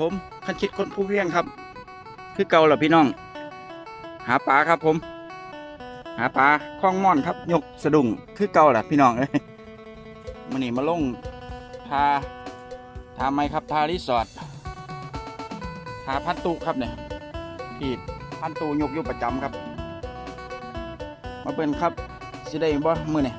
ผมคันคิดคนผู้เวียงครับ คือเก่าเหรอพี่น้อง หาปลาครับผม หาปลาคล้องม่อนครับ ยกสะดุ้งคือเก่าแหละพี่น้องเอ้ยมันนี่มาลงทาทาไหมครับทารีสอร์ททาพันตุครับเนี่ยที่พันตุยกอยู่ประจำครับ มาเป็นครับสิได้บ่มือเนี่ย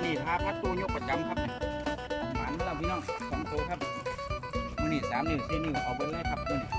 นนี้ทาพัดตัวยกประจำครับหมันมาแล้วพี่น้องสองตัวครับมือนี่สามนิ้วสี่นิ้วเอาไปเลยครับมือนี่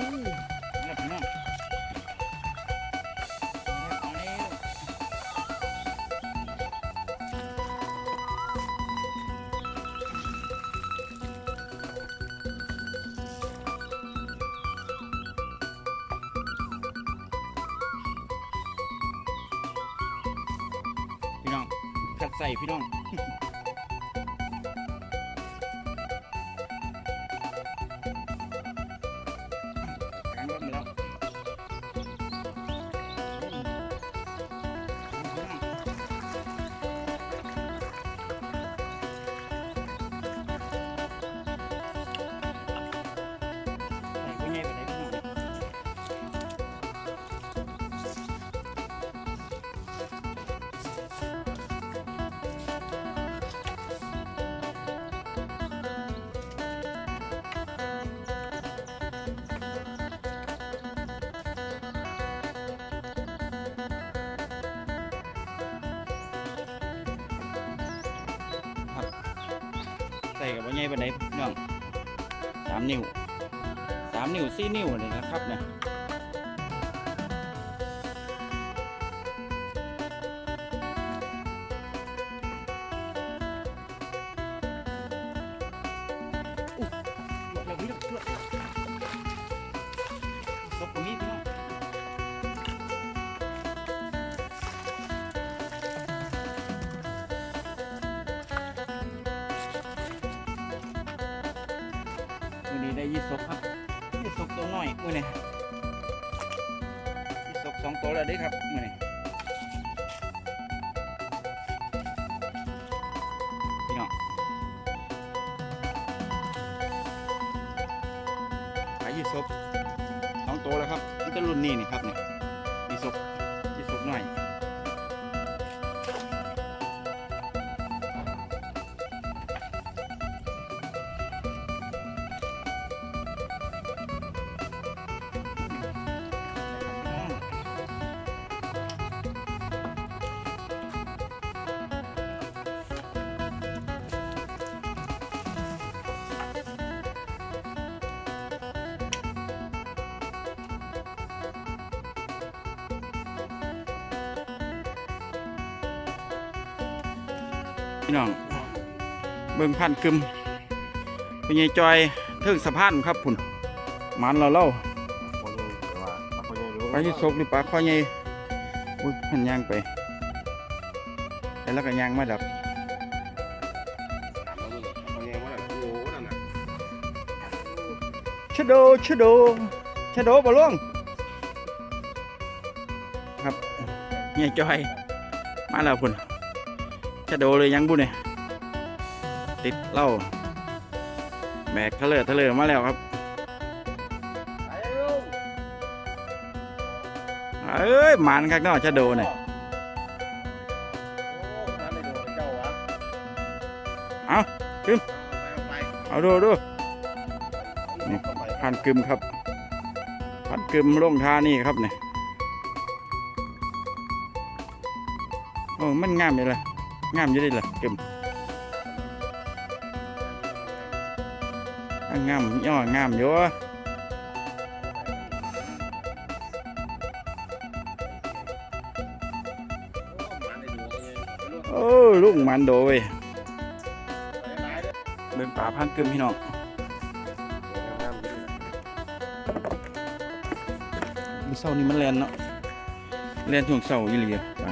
พี่น้องกัดใส่พี่น้อง ได้ยี่สกครับยี่สกตัวน้อยมือนี่ยี่สกสองตัวแล้วได้ครับมือนี่ พี่น้อง เบิ่งพันกึมพญายจอยเทิงสะพานครับพุ่นมันเราเล่าคนนี้แต่ว่าปลาคนนี้รู้ปลายี่สกหรือปลาข้อใหญ่อุ้ยมันยางไปแล้วก็ยางมาดับชะโดชะโดชะโดบ่ล่วงครับเฮียจอย มาแล้วพุ่น ชะโดเลยยังบุเนี่ยติดเหล้าแบกทะเลทะเลมาแล้วครับไอ้ลุงเอ้ยหมันคักเนาะชะโดเนี่ยโอ้มาไม่ดูเจ้าวะเอาขึ้นเอาไปเอาดูดูเอาไปเอาไปพันกึมครับ พันกึมลงท่านี่ครับเนี่ยโอ้มันงามอยู่เลย งามอยู่เลยล่ะกึมงามย่องามอยู่โอ้มาไม่ดูเลยโอ้ลุงมันโดยเด้อเบิ่งป่าพันกึมพี่น้องเช้านี้มันแลนเนาะแลนช่วงเช้าอีหลีอะป่า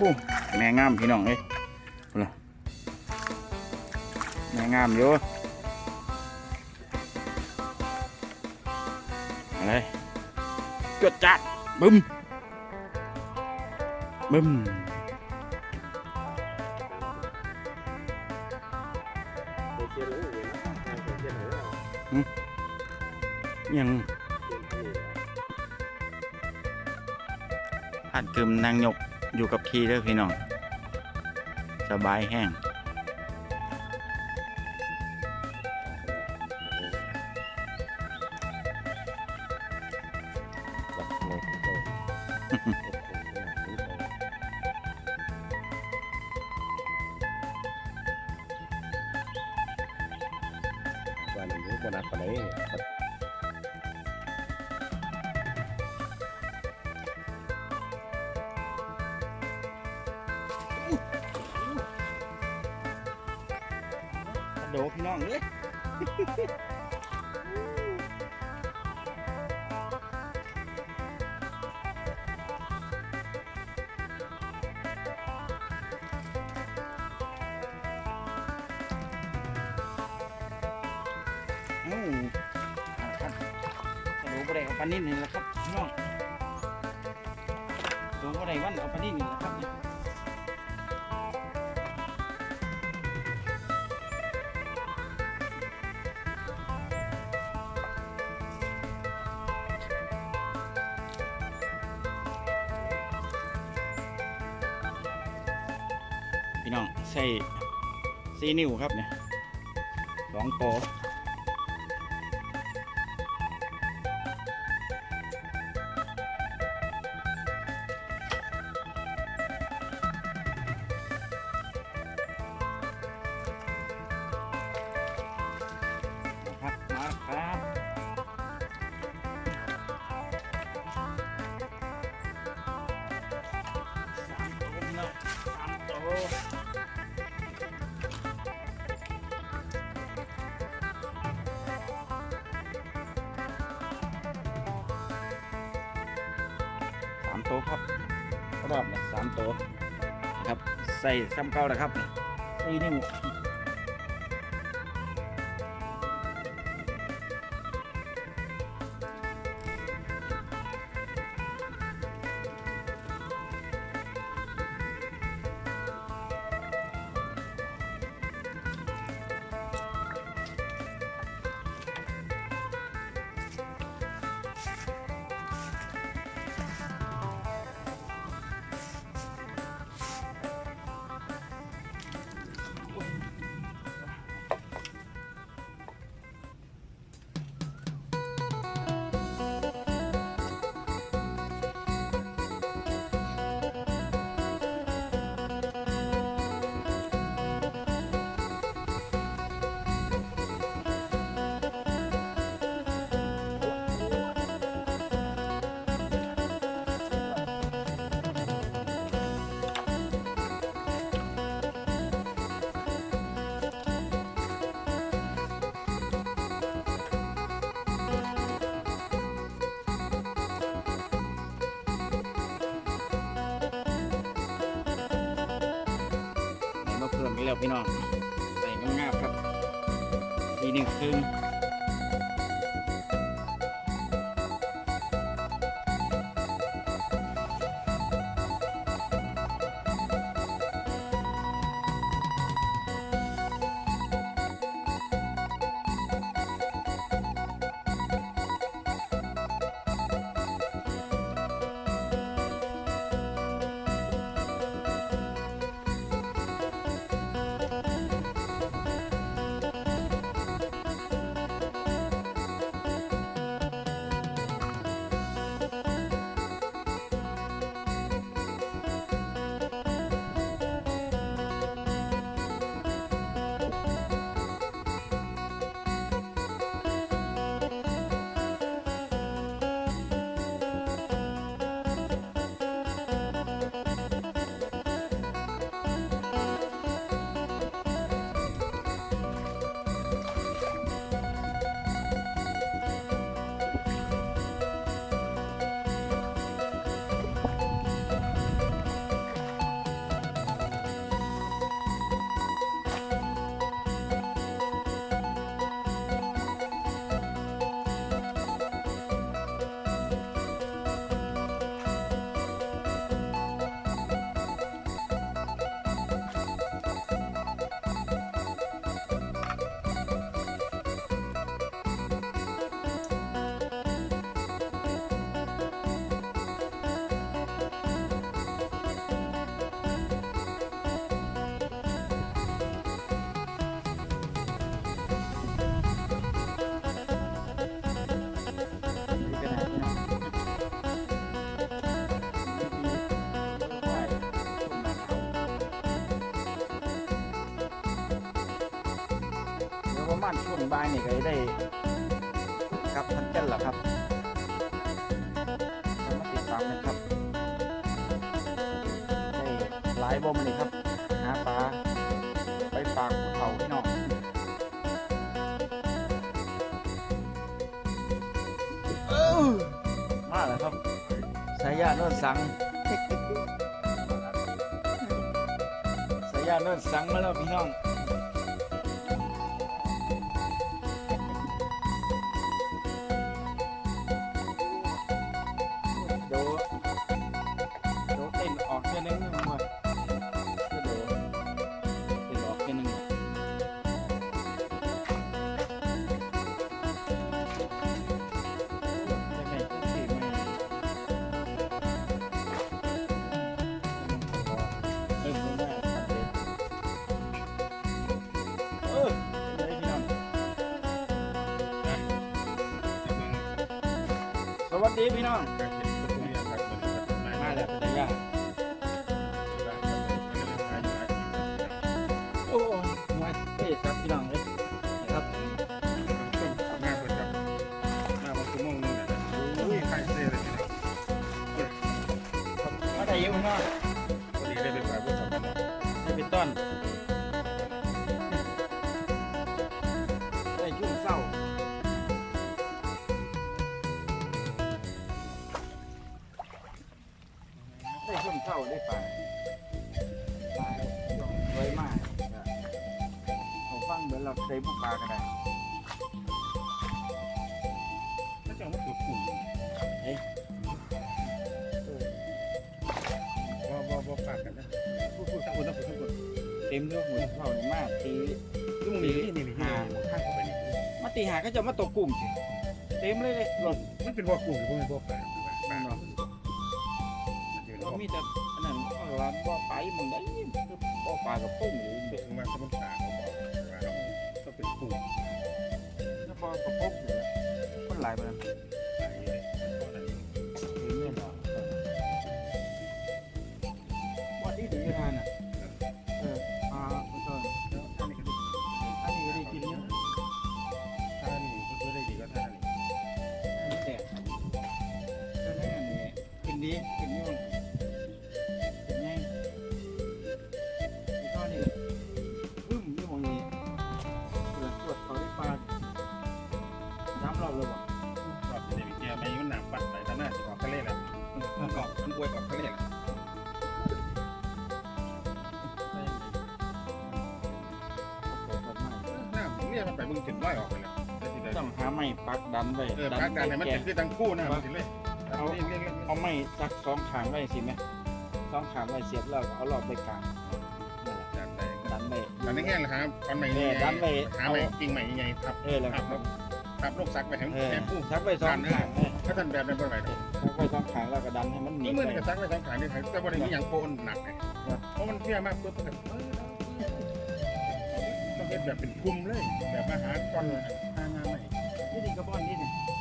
บู แม่งามพี่น้องเอ้ยเอาล่ะแม่งามอยู่อะไรจวดจัดบึ้มบึ้มเคยเชียร์หรือเห็นนะเคยเชียร์หรือเปล่ายังเชียร์ที่นี่เหรออัดกึมนางยก อยู่กับที่เด้อพี่น้อง สบายแห้งวันนี้วันนัดไปไหน โดพี่น้องเลย พี่น้องใส่ซีนิ้วครับเนี่ยสองโป ใส่ซ้ำเก่านะครับนี่นี่ แล้วพี่น้องใส่งามๆครับ ทีหนึ่งครึ่งาณช่วงบ่ายนี่ก็จะได้กลับทันกันแล้วครับเอามาติดตามนะครับได้หลายบ่มเลยครับหาปลาไปฝากภูเขาพี่น้องเอ้ามาแล้วครับสายยาโน่นสังสายยาโน่นสังมาแล้วพี่น้อง วัสดีพี่น้อง มาแล้วเป็นไงโอ้ยมาเท่ครับพี่น้องเลยนะครับมาได้เยอะพี่น้องได้เป็นต้น งเหมือนเราใส่พวกปลาก็ได้เต็มด้วยหัวเข้าในมาตีมาตีหาก็จะมาตกกลุ่มสิเต็มเลยเลยหลบมันเป็นบ่อกลุ่มหรือว่าเป็นบ่อปลาปลาเนาะมันเป็นก็บ่อมีแต่อันนั้นก็ว่าบ่ไปหมึงได้คือบ่ปลากระปุ้งหรือเบ็ดว่าเขาเป็นปลาเขาบอกว่า มันไปมึงถึงร้อยออกไปแล้วได้ทีเดียวต้องหาไม้ปักดันไว้เออพักการให้มันแกเป็นที่ทั้งคู่นะมันถึงเลยเอาเรียกเรียกเรียกเอาไม้สักสองขางไว้สิแม่สองขางไว้เสียบแล้วก็เอารอบไปกลางจากใดดันไว้ดันได้แง่เลยครับตอนใหม่แม่ดันไว้หาใหม่กิ่งใหม่ใหญ่ครับเออแล้วครับครับลูกซักไปแห้งเออแห้งคู่ ซักไว้สองขางเออถ้าท่านแบบนั้นบ่ไหวดอกซักไว้สองขางแล้วก็ดันให้มันหนีนี่บมือไป นี่ก็ซักไว้สองขานี่ไทยแต่บ่ได้มีหยังโปนหนักไงเพราะมันเสียมากปุ๊บก็เออต้อง เฮ็ดแบบเป็นกลุ่มเลย แบบอาหารก้อนหางานใหม่นี่นี่กระบอกนี่นี่นี่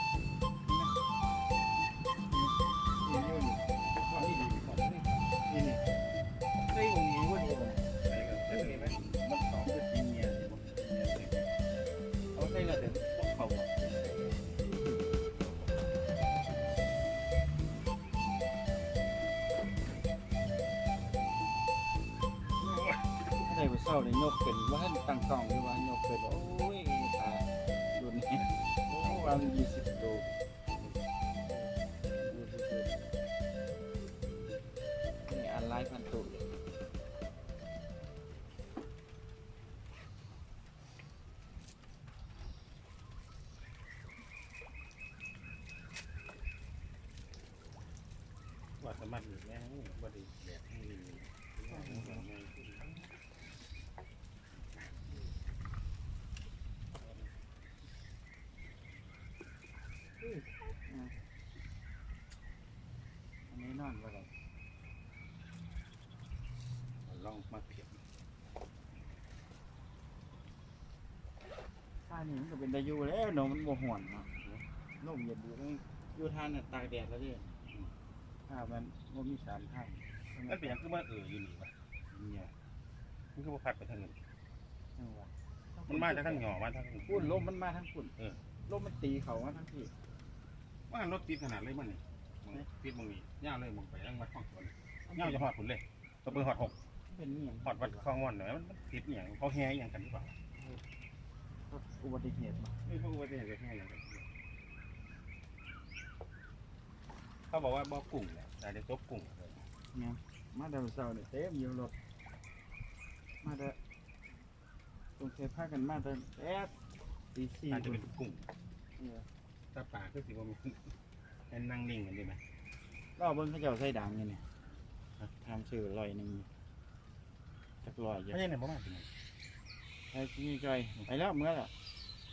มารถอยู่แล้วบได้แบบให้นี่อันนี้นอนว่าไรลองมาเพียบท่านี้มันก็เป็นตาอยูแล้วเนาะมันบ่ห่อนเนาะลมเย็นดีต้องอยู่ท่านน่ะตากแดดแล้วดิถ้ามัน บ่มีสามท่านมันเป็นหยังคือมาเอออยู่นี่วะเนี่ยมันคือบ่พัดไปทางอื่นจังหวะมันมาจากทางหย่อมาทางพุ่นลมมันมาทั้งพุ่นเออลมมันตีเขามาทั้งที่ว่ารถติดขนาดเลยมันนี่มึงติดมึงนี่ย่าเลยมึงไปยังวัดข้องสวนย่าจะหอดผุนเลยตัวเปิดหอดหกเป็นนี่หอดวัดคลองม่อนหน่อยมันติดอหย่างเขาแห่อหย่างกันหรือเปล่าอุบัติเหตุมาไม่พวกอุบัติเหตุแห่อหย่างกันเขาบอกว่าบ่อกุ้งแหละ แต่เดี๋ยวตบกุ้งเลยเนี่ยมาแต่เช้าเนี่ยเต็มอยู่รถมาแต่ตรงเคพากันมาแต่แอ๊ดตีสี่อาจจะเป็นกุ้งเออถ้าปลาก็สิว่ามีแอนนั่งนิ่งกันได้ไหมรอบเบิ่งเขาเจ้าใส่ดังอยู่เนี่ยทำสื่อลอยหนึ่งจักลอยอยู่ไม่ใช่เนี่ยบ่มาจริงไอ้ที่นี่จอยไปแล้วเมื่อแล้ว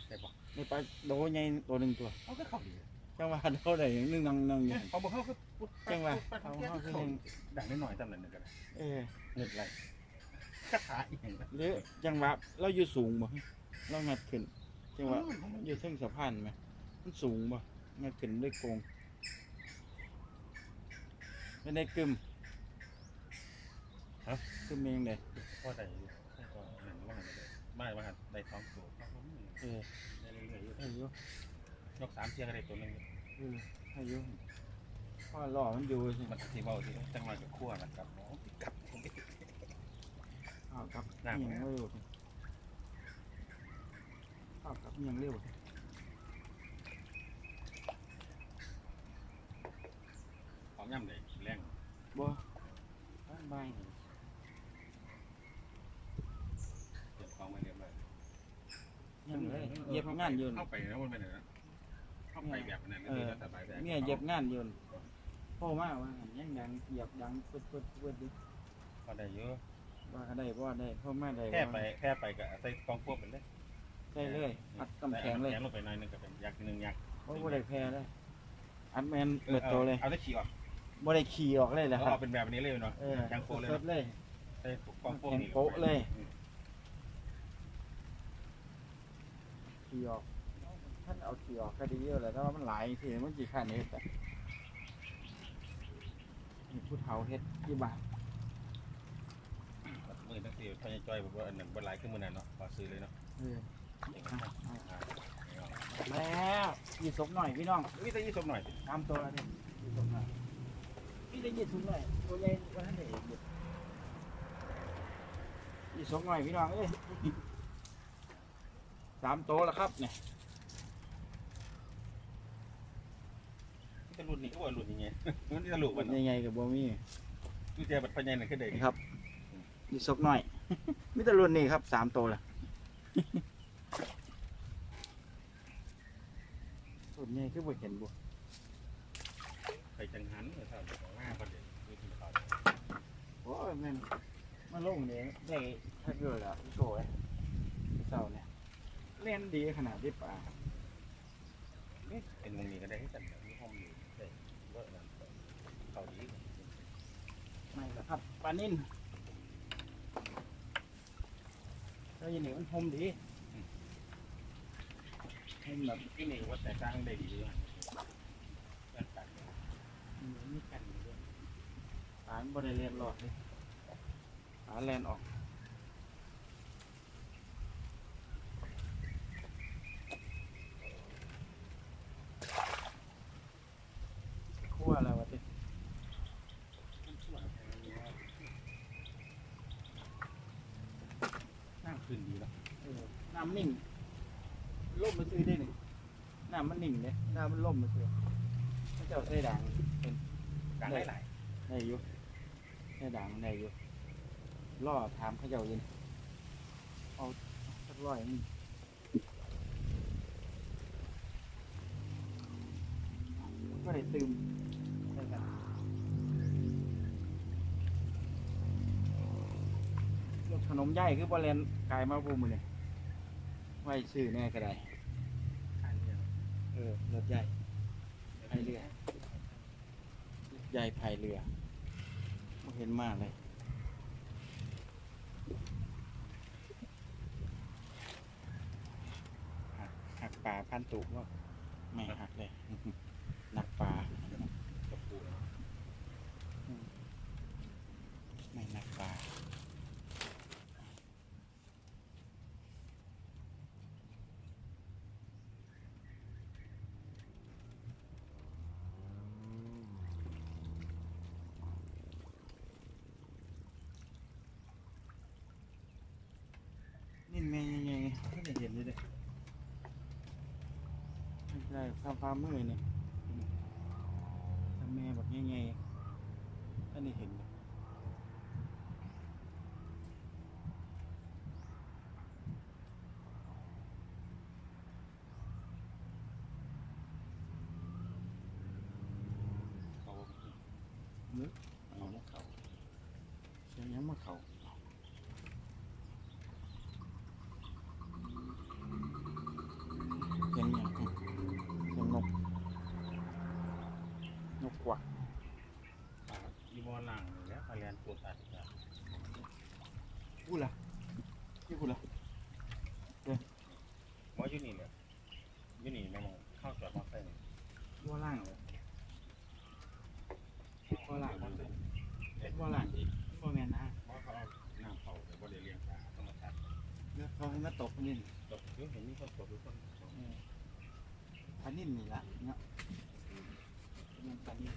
ได้ปะได้ไปโดใหญ่ตัวหนึ่งตัวเขาก็เข้าดี จังหวะโดได้อย่างหนึงนังนังอยู่เขาบอกเขาคือจังหวะเขาเขาเขาคือเขาดังนิดหน่อยจำนั้นนึงก็ได้เออเงินไรคาถาอีกอย่างนะหรือจังหวะเราอยู่สูงบ่เรางัดขึ้น จังหวะอยู่เส้นสะพานไหมมันสูงบ่งัดขึ้นด้วยโกงไม่ได้กึมกึมเองเลยพ่อใดก็หนึ่งว่าหันเลยไม่ว่าหันได้สองตัวครับผมเออได้เรื่อยๆอา ยุยกสามเทียงอะไรตัวนึงเอออายุพ่อหล่อมันอยู่สิมันสีเบาสิจังหวะจะคั่วมันกับกับอ้าวครับหนักยังเร็วอ้าวครับยังเร็วของย่ำเลยแรงบ่บ้านใบายนี่เก็บของไว้เรียบร้อยยังเลยเย็บงานอยืนเข้าไปแล้วมันเป็นอะไรนะ เข้าไปแบบนั้นนี่สบายใจเนี่ยเย็บงานอยืนพ่อมาว่ายังดังเหยียบดังปึ๊ดปึ๊ดปึ๊ดดิก็ได้เยอะว่าก็ได้ว่าได้พ่อมาได้แค่ไปแค่ไปก็ใส่กองพวกไปเลยได้เลยอัดกำแพงเลยแข็งลงไปหน่อยนึงก็เป็นยักษ์หนึ่งยักษ์เพราะบ่ได้แพ้เลยอัดแมนเบิดโตเลยเอาได้ขี่ออกบ่ได้ขี่ออกเลยแหละครัเอาบเป็นแบบนี้เลยเนาะเออยังโฟเลยสดเลย ใส่กองพวกนี่โป๊ะเลย ขี่ออก ท่านเอาขี่ออกก็ดีเยอะเลยแต่ว่ามันหลายทีมันกี่ขั้นเฮ็ดแต่นี่ผู้เฒ่าเฮ็ดกี่บาทมือตั้งแต่พญาจอยบอกว่าอันนั้นบนหลายขึ้นมือนั่นเนาะขอซื้อเลยเนาะเออแล้วยี่สกหน่อยพี่น้องนี่จะยี่สิบหน่อยตามตัวแล้วนี่ยี่สกหน่อยพี่ได้ยี่สกหน่อยตัวใหญ่กว่าท่านเอกอยู่ยี่สกหน่อยพี่น้องเอ้ยสามโตวแล้วครับเนี่ย จะรุ่นนี้ก็ว่ารุ่นยังไงมันจะรุ่นมันใหญ่ๆกับบ่มีดูเจบัดพญาเนี่ยคือเด็กนี่ครับยี่สกหน่อยมิตรรุ่นนี้ครับสามโตวแล้วต้นใหญ่คือบ่เห็นบ่ไปจังหันเลยครับของหน้าประเด็นนี่คือเขาโอ้ยแม่นมาลงนี่ได้ถ้าเกิดอะพี่โกยเจ้าเนี่ยเล่นดีขนาดที่ป่านี่เป็นวงนี้ก็ได้ให้กันแบบนี้ห้องอยู่ได้เยอะนั่นเขาดี ไม่ละครับปลานิ่นเจ้าอย่างนี้มันพรมดีให้แบบที่นี่ว่าแต่กลางได้ดีเลยแต่กลางมีมีกันอยู่ด้วยปลามันบริเรียนหลอดเลยปลาแลนออกคั่วอะไรวะติ นั่งขึ้นดีแล้ว เออ น้ำนิ่งล่มมาซื้อได้หนึ่งน้ำมันนิ่งเนี่ยน้ำมันล่มมาซื้อพระเจ้าใส่ด่างเป็นกลางได้หลายได้อยู่ใส่ด่างได้อยู่ล่อถามเข้าเจ้าอยินเอาสักร้อยนี่ก็ได้ตืมได้กันรถขนมใหญ่คือบอลเลนกายมาพูมือเนี่ย ไว้ซื้อแน่ก็ได้ข้างเดียวเออรถใหญ่พายเรือรถใหญ่พายเรือบ่เห็นมากเลยหักหักปลาพันตุว่าไม่หักเลย หนักปลา กระปู ไม่หนักปลานี่แม่ยังไง ก็ได้เห็นเลยเด้ไม่ใช่ฟ้าฟ้ามือเนี่ยถ้าแม่แบบยังไงก็ได้เห็นเลยเขานึกเอามาเขาเสียงยังมาเขาเสียงยังเสียงนก นกกวัก อีบอลล่างแล้วพาเรียนตัวตัดกัน กูล่ะยี่กูล่ะ ว่าอยู่นี่เนี่ยอยู่นี่แม่มองเข้าจอดมอเตอร์ไซค์ วัวล่างเลยวัวล่าง มอเตอร์ วัวล่างอีกวัวแม่นนะ เพราะเขาเอาน้ำเผาแต่ว่าเดี๋ยวเลี้ยงปลาต้องมาตัด เลือกเขาให้มาตกนี่ ตกเดี๋ยวเห็นมีคนตกทุกคน เอออั นนี้นี่ละเนาะมันอันนี้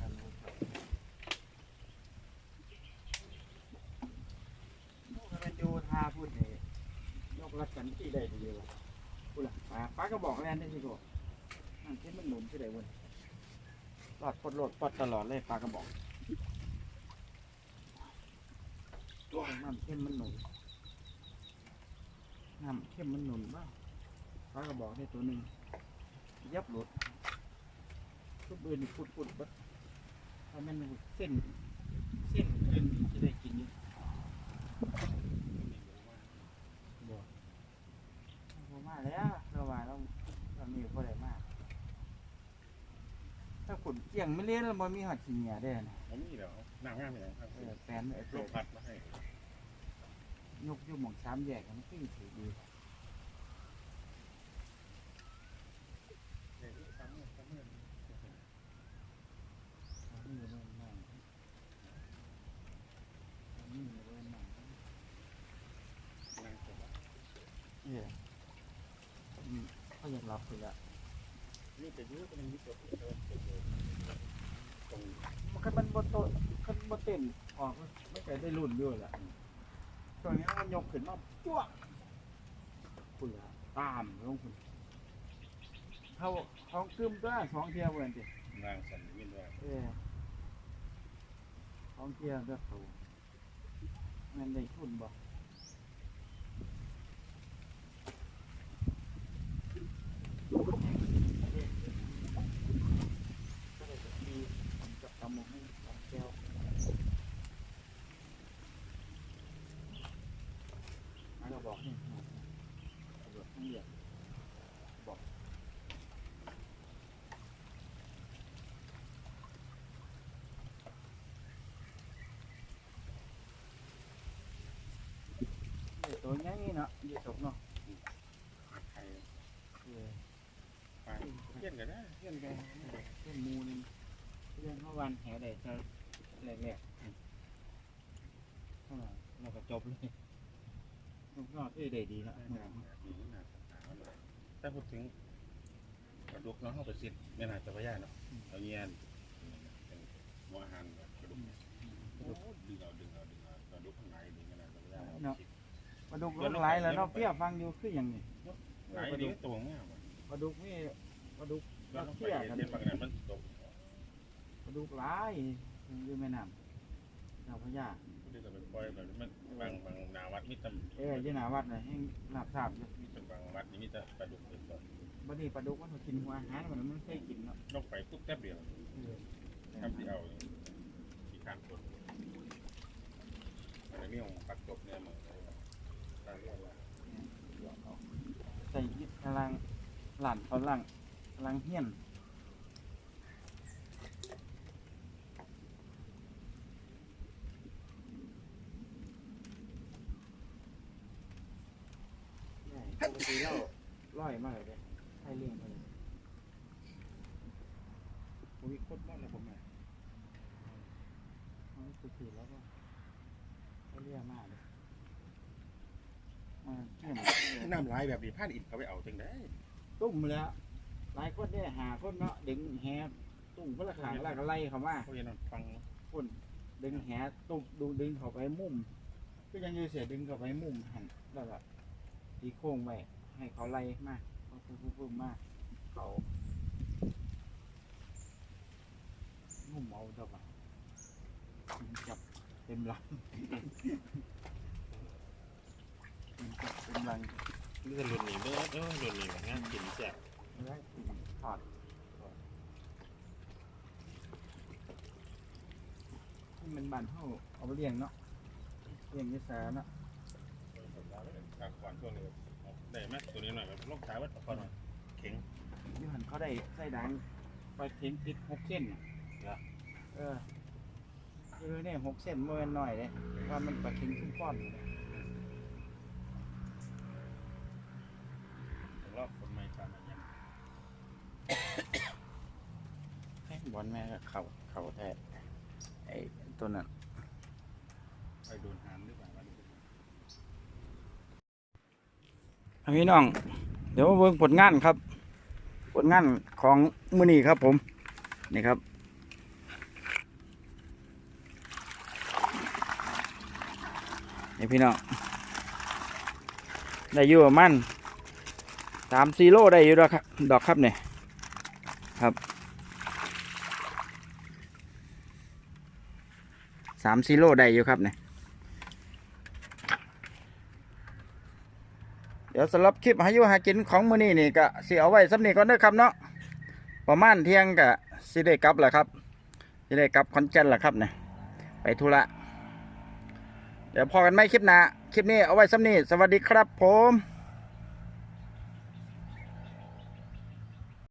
อันนี้ครับโอ้ยมันอยู่ท่าพูดเนี่ยกรัดกันที่ได้ดีเลยว่ะกูล่ะป้าป้าก็บอกแล้วได้สิกูนั่นที่มันหนุนที่ไหนวะหลอดปลดโหลดปลดตลอดเลยป้าก็บอกตัวน้ำเข้มมันหนุนน้ำเข้มมันหนุนบ้างป้าก็บอกได้ตัวหนึ่ง ยับหลุดทุกเบือนนี่พุดพุดบัดถ้ามันเส้น เส้นเกินจะได้กินอยู่บ่พอมาแล้วเราว่าเราเรามีพอได้มาก ถ้าขุนเกี่ยงไม่เลี้ยนแล้วมันมีหอดขี้เหนียได้นะแล้วนี่เดี๋ยวน้ำง่ายไปไหนครับเออแฟนไอ้ลเพื่อมพัดมาให้ยกอยุ่หมองสามแยกมันขึ้นถือดี เดี๋ยวนี้ซ้ำซ้ำเมื่อ เอานี่เลยนั่งเอานี่เลยนั่ง นั่งเสร็จแล้ว เอออืมเขาอยากรับเลยละนี่จะยื้อเป็นยึดตัวที่เดินตรงมันคันมันบนโตะคันบนเต็มออกมันไม่เคยได้รุ่นด้วยล่ะตอนนี้มันยกขึ้นมาปั้วงเปลือตามลงคุณเขาเขากึมตัวสองเทียบเหมือนตินางสันวินว่าเออสองเทียบเลือกตัวมันได้ทุนบ่ บอกให้ตำรวจเรียกบอกเดี๋ยว ตัวใหญ่เนาะเดี๋ยวตกเนาะผัดไทยเออไปเทียนกันได้เพื่อนกันเพื่อนหมูนึงเพื่อนเมื่อวันแห่ได้จะแรกๆเข้ามาเราก็จบเลยลูกนอกเอ้ยได้ดีเนาะถ้าพูดถึงกระดูกน้องเข้าไปซิดไม่น่าจะพยาเนาะเอาเงี้ยเป็นหัวอาหารกระดูกดึงเอาดึงเอาดึงเอากระดูกข้างในดึงกันนะจะพยาป ลาดุกลงหลายแล้วเนาะเปรี้ยวฟังอยู่คืออย่างนี้ไหนนี่ตัวงามปลาดุกนี่ปลาดุกย้อนลงไปเรียนบางนั้นมันตกปลาดุกหลายอยู่แม่น้ำเจ้าพระยาที่จะไปปล่อยแบบมันบางบางนาวัดมีแต่เอ้ยยี่หนาวัดน่ะแห้งหลับทราบอยู่มีแต่บางวัดนี่มีแต่ปลาดุกเป็นตัวบัดนี้ปลาดุกมันกินหัวอาหารมันมันเคยกินเนาะลงไปปุ๊บแป๊บเดียวเออทำที่เอาที่ข้างคนอะไรนี่ของปักตบเนี่ยมันตาเรียกว่า ใส่ยิด กำลังหลานเขาลังกำลังเฮี้ยนปกติเราร่อยมากเลยเนี่ยให้เลี้ยงมาเลย ผมมีโคตรมากเลยผมเนี่ย มันสุดๆแล้วก็เขาเรียกมากเลยมาเที่ยม น้ำลายแบบนี้พลาดอินเขาไปเอาจังได้ตุ้มแล้วหลายคนได้หาคนเนาะดึงแหตุ้มก็ละขางแล้วก็ไล่เขามาเขาเรียนฟังคนดึงแหตุ้มดูดึงเขาไปมุมก็ยังอยืเสียดึงเขาไปมุมหันแล้วก็ตีโค้งไว้ให้เขาไล่มาเขาปุ๊บปุ๊บปุ๊บมาเขามุมเอาดอกอะจับเต็มหลังจับเต็มหลัง เรื่องรุ่นนี้เด้อเด้อรุ่นนี้งานกินแซ่บแล้วถอดนี่มันบันเท่าเอาไปเลี้ยงเนาะเลี้ยงยิสาเนาะปากขวานช่วงนี้ได้ไหมตัวนี้หน่อยลูกชายวัดปากขวานหน่อยเข็งอยูหันเขาได้ใส่ดังไปเข็งติดหกเส้นน่ะเหรอเออคือเนี่ยหกเส้นเมื่อหน่อยเลยว่ามันปลาเข็งขึ้นป้อนอยู่เลย ถึงรอบคนไม่ตามมายัง ให้ บอลแม่ก็เข่าเข่าแท้ไอ้ตัวนั้นไปโดนหานหรือเปล่าพี่น้อง เดี๋ยวเบิ่งผลงานครับ ผลงานของมือนี้ครับผม นี่ครับนี่พี่น้อง ได้อยู่ประมาณสามซีโร่ได้อยู่ดอกครับดอกครับเนี่ยครับ สามซีโร่ได้อยู่ครับเนี่ยเดี๋ยวสำหรับคลิปหายุหากินของมือนี้นี่ก็สิเอาไว้สำนี้ก่อนเด้อครับเนาะประมาณเที่ยงก็สิได้กลับแหละครับสิได้กลับขอนแก่นแหละครับเนี่ยไปธุระเดี๋ยวพอกันไหมคลิปหน้าคลิปนี้เอาไว้สำนี้สวัสดีครับผม